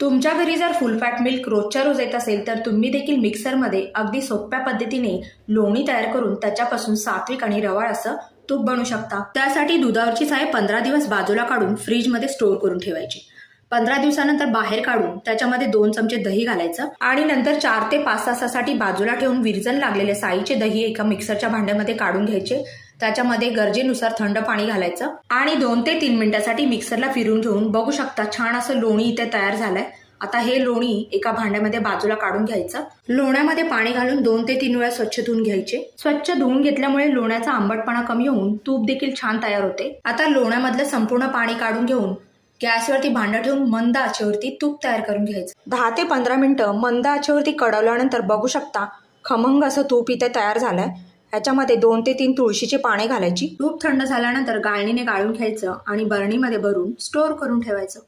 तुमच्या घरी जर फुल फॅट मिल्क रोजच्या रोज येत असेल तर तुम्ही देखील मिक्सरमध्ये अगदी सोप्या पद्धतीने लोणी तयार करून त्याच्यापासून सात्विक आणि रवाळ असं तूप बनवू शकता. त्यासाठी दुधावरची साय पंधरा दिवस बाजूला काढून फ्रीजमध्ये स्टोअर करून ठेवायची. पंधरा दिवसानंतर बाहेर काढून त्याच्यामध्ये दोन चमचे दही घालायचं आणि नंतर चार ते पाच तासासाठी बाजूला ठेवून विरजन लागलेले साईचे दही एका मिक्सरच्या भांड्यामध्ये काढून घ्यायचे. त्याच्यामध्ये गरजेनुसार थंड पाणी घालायचं आणि दोन ते तीन मिनिटासाठी मिक्सरला फिरून घेऊन बघू शकता छान असं लोणी इथे तयार झालंय. आता हे लोणी एका भांड्यामध्ये बाजूला काढून घ्यायचं. लोण्यामध्ये पाणी घालून दोन ते तीन वेळा स्वच्छ धुवून घ्यायचे. स्वच्छ धुवून घेतल्यामुळे लोण्याचा आंबटपणा कमी होऊन तूप देखील छान तयार होते. आता लोण्यामधलं संपूर्ण पाणी काढून घेऊन गॅसवरती भांडं ठेवून मंद आचेवरती तूप तयार करून घ्यायचं. दहा ते पंधरा मिनिटं मंद आचेवरती कडवल्यानंतर बघू शकता खमंग असं तूप इथे तयार झालंय. ह्याच्यामध्ये दोन ते तीन तुळशीचे पाने घालायची. तूप थंड झाल्यानंतर गाळणीने गाळून घ्यायचं आणि बरणीमध्ये भरून स्टोअर करून ठेवायचं.